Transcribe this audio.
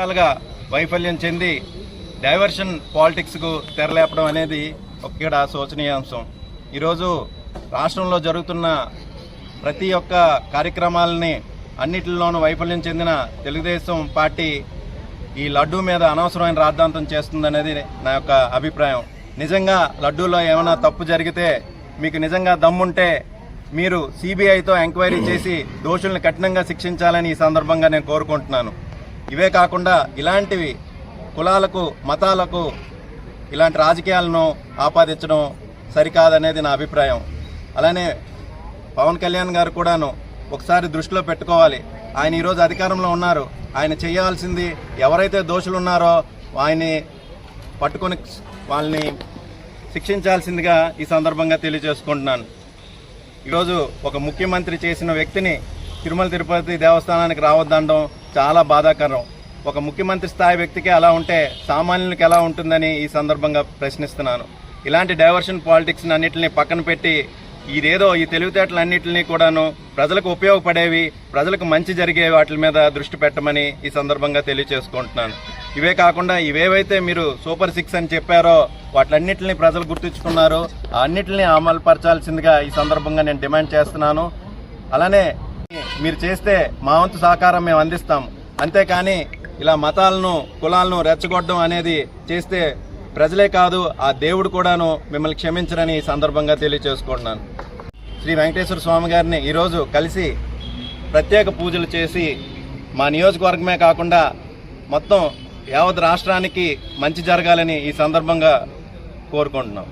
రకాలుగా వైఫల్యం చెంది డైవర్షన్ పాలిటిక్స్కు తెరలేపడం అనేది ఇక్కడ శోచనీయాంశం ఈరోజు రాష్ట్రంలో జరుగుతున్న ప్రతి ఒక్క కార్యక్రమాలని అన్నిటిలోనూ వైఫల్యం చెందిన తెలుగుదేశం పార్టీ ఈ లడ్డూ మీద అనవసరమైన రాద్ధాంతం చేస్తుందనేది నా యొక్క అభిప్రాయం. నిజంగా లడ్డూలో ఏమైనా తప్పు జరిగితే మీకు నిజంగా దమ్ముంటే మీరు సిబిఐతో ఎంక్వైరీ చేసి దోషుల్ని కఠినంగా శిక్షించాలని ఈ సందర్భంగా నేను కోరుకుంటున్నాను. ఇవే కాకుండా ఇలాంటివి కులాలకు మతాలకు ఇలాంటి రాజకీయాలను ఆపాదించడం సరికాదనేది నా అభిప్రాయం. అలానే పవన్ కళ్యాణ్ గారు కూడాను ఒకసారి దృష్టిలో పెట్టుకోవాలి. ఆయన ఈరోజు అధికారంలో ఉన్నారు. ఆయన చేయాల్సింది ఎవరైతే దోషులు ఉన్నారో ఆయన్ని పట్టుకొని వాళ్ళని శిక్షించాల్సిందిగా ఈ సందర్భంగా తెలియజేసుకుంటున్నాను. ఈరోజు ఒక ముఖ్యమంత్రి చేసిన వ్యక్తిని తిరుమల తిరుపతి దేవస్థానానికి రావద్దనడం చాలా బాధాకరం. ఒక ముఖ్యమంత్రి స్థాయి వ్యక్తికి అలా ఉంటే సామాన్యునికి ఎలా ఉంటుందని ఈ సందర్భంగా ప్రశ్నిస్తున్నాను. ఇలాంటి డైవర్షన్ పాలిటిక్స్ని అన్నింటినీ పక్కన పెట్టి ఇదేదో ఈ తెలివితేటలన్నింటినీ కూడాను ప్రజలకు ఉపయోగపడేవి ప్రజలకు మంచి జరిగే వాటి మీద దృష్టి పెట్టమని ఈ సందర్భంగా తెలియజేసుకుంటున్నాను ఇవే కాకుండా ఇవేవైతే మీరు సూపర్ సిక్స్ అని చెప్పారో వాటిలన్నింటినీ ప్రజలు గుర్తించుకున్నారో. అన్నింటినీ అమలుపరచాల్సిందిగా ఈ సందర్భంగా నేను డిమాండ్ చేస్తున్నాను. అలానే మీరు చేస్తే మా వంతు సహకారం మేము అందిస్తాం. అంతేకాని ఇలా మతాలను కులాలను రెచ్చగొట్టడం అనేది చేస్తే ప్రజలే కాదు ఆ దేవుడు కూడాను మిమ్మల్ని క్షమించరని ఈ సందర్భంగా తెలియచేసుకుంటున్నాను. శ్రీ వెంకటేశ్వర స్వామి గారిని ఈరోజు కలిసి ప్రత్యేక పూజలు చేసి మా నియోజకవర్గమే కాకుండా మొత్తం యావత్ రాష్ట్రానికి మంచి జరగాలని ఈ సందర్భంగా కోరుకుంటున్నాం.